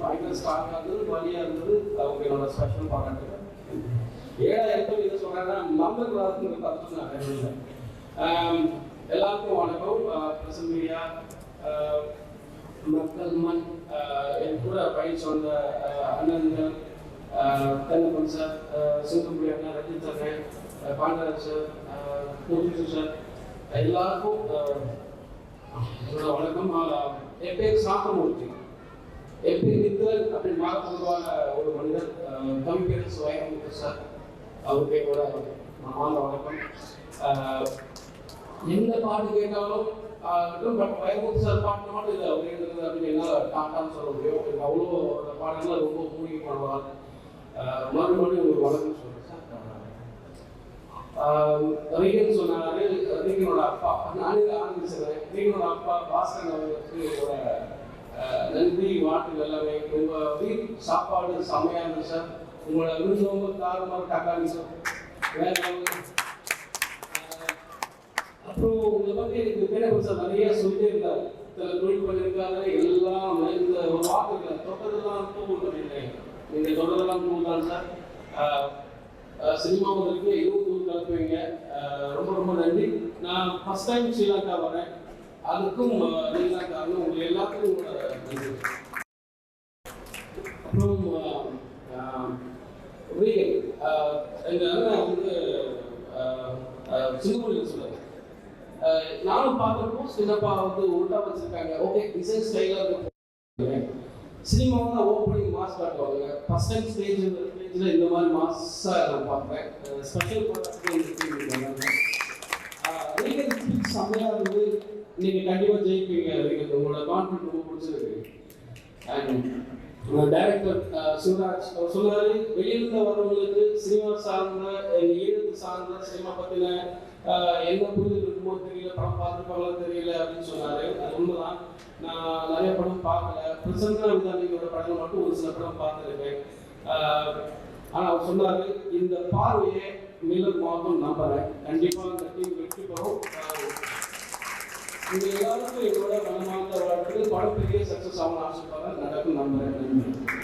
பயங்கர ஸ்ட்ராங்காக இருந்தது வழியாக இருந்தது அவங்க என்னோட ஸ்பெஷல் பாராட்டு ஏழா எப்போ இதை சொல்கிறேன்னா நம்பக்கூடாதுன்னு பார்த்து நான் எல்லாருக்கும் வணக்கம். பிரசன் மீடியா மக்கள் மண் என் கூட பயிற்சி வந்த அண்ணன்கள் தென்னப்பன் சார் ஆஹ் அண்ணா ரஜித் அண்ணன் பாண்டராஜ் சார் ஆஹ் சார் எல்லாருக்கும் வணக்கம். என் பேர் சாக்கமூர்த்தி என் பேர் மித்திரன் அப்படின்னு மாறப்படுவான ஒரு மனிதன் தமிழ் பேர் சுயமுத்து சார். அவருக்கே கூட மாந்த வணக்கம். எந்த பாட்டு கேட்டாலும் பட் வைரமுத்து சார் பாட்டு மட்டும் இல்லை அவர் எழுதுறது அப்படின்னு என்னால் டாட்டான்னு சொல்ல முடியும். எனக்கு அவ்வளோ அந்த பாடல்கள் ரொம்ப மூலிகை பண்ணுவார் மறுபடியும் ஒரு வணக்கம் சொல்கிறேன் சார். ரீகன் சொன்னாரு ரீகனோட அப்பா. நானே ஆரம்பிச்சிருவேன் ரீகனோட அப்பா பாஸ்கரன் அவர்களுக்கு நன்றி வாழ்த்து எல்லாமே. உங்க வீட் சாப்பாடு செம்மையா இருந்துச்சு சார். உங்களோட விருந்தோம்பு காரமாக தக்காளி சார். வேற அப்புறம் உங்களை பத்தி எனக்கு பேரவர் சார் நிறைய சொல்லிட்டே இருந்தார். சில தொழில் பண்ணியிருக்காங்க எல்லாம் இந்த ஒரு வார்த்தை இல்லை தொட்டதெல்லாம் தூள் பண்ணிட்டேன் நீங்க தொட்டதெல்லாம் தூள் சார். சினிமா வந்திருக்கு இதுவும் தூள் கலப்புவீங்க ரொம்ப ரொம்ப நன்றி. நான் ஃபர்ஸ்ட் டைம் ஸ்ரீலங்கா வரேன். அதுக்கும் ஸ்ரீலங்காவில் உங்கள் உங்க எல்லாத்துக்கும் நன்றி. அப்புறம் ரீகன். எங்க அண்ணன் வந்து சிங்கப்பூரில் சொல்லுவாங்க நானும் பார்க்குறப்போ சின்னப்பா வந்து உருட்டா வச்சிருக்காங்க. ஓகே டிசைன் ஸ்டைலாக இருக்கும். சினிமாவும் தான் ஓப்பனிங் மாஸ் காட்டுவாங்க ஃபர்ஸ்ட் டைம் ஸ்டேஜ் ஸ்டேஜில் இந்த மாதிரி மாஸாக நான் பார்க்குறேன் ஸ்பெஷல் ரீகன் ஸ்பீச் செம்மையாக இருந்து நீங்கள் கண்டிப்பாக ஜெயிப்பீங்க. ரீகன் உங்களோட கான்ஃபிடன்ட் ரொம்ப பிடிச்சிருக்கு. அண்ட் டைரக்டர் சிவராஜ் அவர் சொன்னார் வெளியிலிருந்து வரவங்களுக்கு சினிமா சார்ந்த எங்கள் ஈழத்து சார்ந்த சினிமா பற்றின என்ன புரிதல் இருக்குமோ தெரியல படம் பார்த்துருப்பாங்களோ தெரியல அப்படின்னு சொன்னார். அது உண்மைதான். நான் நிறைய படம் பார்க்கல. பிரசன்னா விதானியோட படங்கள் மட்டும் ஒரு சில படம் பார்த்துருக்கேன். ஆனால் அவர் சொன்னாரு இந்த பார்வையை மேலும் மாதம் நம்புறேன் கண்டிப்பா இந்த டீம் வெற்றி பெறும். ஆஹ், எல்லாருக்கும் என்னோட மனமார்ந்த வாழ்க்கையில் படம் பெரிய சக்சஸ் ஆகணும் ஆசைப்பாக நடக்கும் நம்புறேன் நன்றி